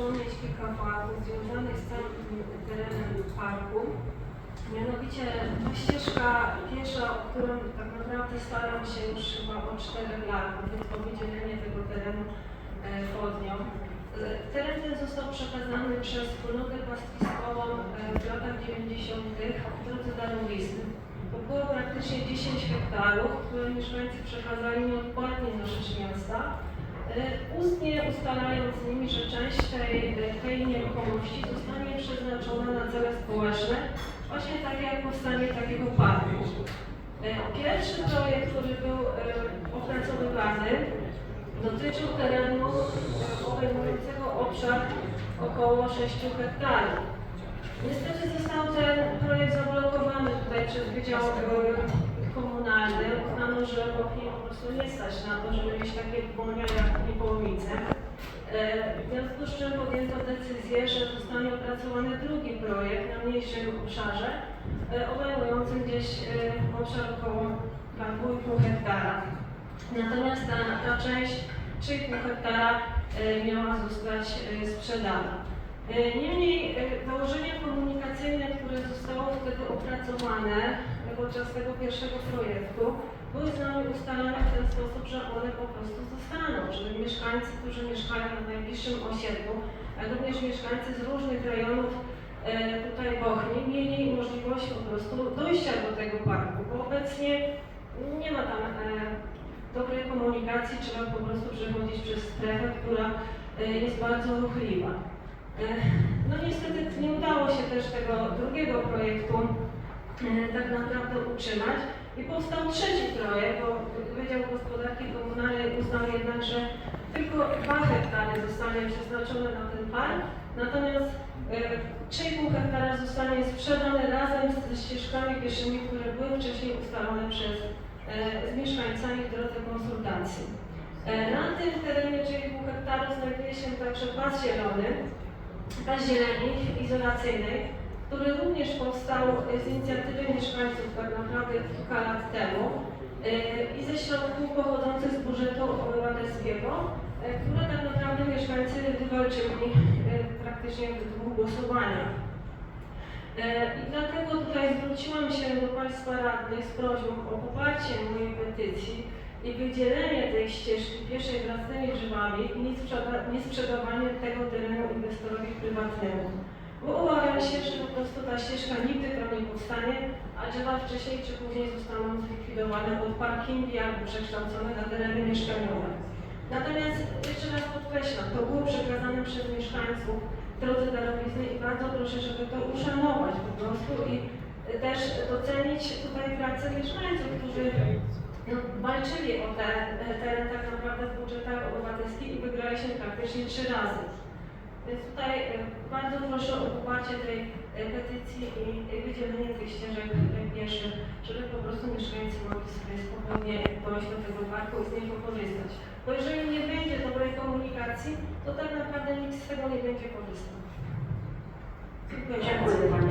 przypomnieć kilka faktów związanych z całym terenem parku. Mianowicie ścieżka piesza, o którą tak naprawdę staram się już chyba od 4 lat, więc o wydzielenie tego terenu e, pod nią. E, Teren ten został przekazany przez wspólnotę pastwiskową e, w latach 90. w drodze darowizny. To było praktycznie 10 hektarów, które mieszkańcy przekazali nieodpłatnie na rzecz miasta, ustnie ustalając z nimi, że nieruchomości zostanie przeznaczona na cele społeczne, właśnie tak jak powstanie takiego parku. E, Pierwszy projekt, który był e, opracowywany, dotyczył terenu e, obejmującego obszar około 6 hektarów. Niestety został ten projekt zablokowany tutaj przez Wydział Komunalny. Uznano, że po prostu nie stać na to, żeby mieć takie połączenia jak Niepołomice. E, W związku z czym podjęto decyzję, że zostanie opracowany drugi projekt na mniejszym obszarze, e, obejmującym gdzieś e, obszar około 2,5 hektara. Natomiast ta, ta część 3,5 hektara miała zostać sprzedana. Niemniej e, założenia komunikacyjne, które zostało wtedy opracowane podczas tego pierwszego projektu, były z nami ustalone w ten sposób, że one po prostu zostaną, czyli mieszkańcy, którzy mieszkają na najbliższym osiedlu, ale również mieszkańcy z różnych rejonów e, tutaj Bochni mieli możliwość po prostu dojścia do tego parku, bo obecnie nie ma tam e, dobrej komunikacji, trzeba po prostu przechodzić przez strefę, która e, jest bardzo ruchliwa. No niestety nie udało się też tego drugiego projektu tak naprawdę utrzymać. I powstał trzeci projekt, bo Wydział Gospodarki Komunalnej uznał jednak, że tylko 2 hektary zostanie przeznaczone na ten park, natomiast e, 3,5 hektara zostanie sprzedane razem ze ścieżkami pieszymi, które były wcześniej ustalone przez e, z mieszkańcami w drodze konsultacji. E, Na tym terenie 3,5 hektara znajduje się także pas zielony, pas zieleni izolacyjnej, który również powstał z inicjatywy mieszkańców tak naprawdę kilka lat temu e, i ze środków pochodzących z budżetu obywatelskiego, e, które tak naprawdę mieszkańcy wywalczyli e, praktycznie w dwóch głosowaniach. I dlatego tutaj zwróciłam się do Państwa radnych z prośbą o poparcie mojej petycji i wydzielenie tej ścieżki z tymi drzewami i nie, sprzeda nie tego terenu inwestorowi prywatnemu. Bo się, że po prostu ta ścieżka nigdy tam nie powstanie, a drzewa wcześniej czy później zostaną zlikwidowane pod parkingi albo przekształcone na tereny mieszkaniowe. Natomiast jeszcze raz podkreślam, to było przekazane przez mieszkańców drodze darowizny i bardzo proszę, żeby to uszanować po prostu i też docenić tutaj pracę mieszkańców, którzy no, walczyli o te teren tak naprawdę w budżetach obywatelskich i wygraliśmy praktycznie trzy razy. Więc tutaj e, bardzo proszę o poparcie tej e, petycji i wydzielenie tych ścieżek pieszych, żeby po prostu mieszkańcy mogli sobie spokojnie dojść do tego parku i z niego korzystać. Bo jeżeli nie będzie dobrej komunikacji, to tak naprawdę nikt z tego nie będzie korzystał. Dziękuję. Dziękuję Pani.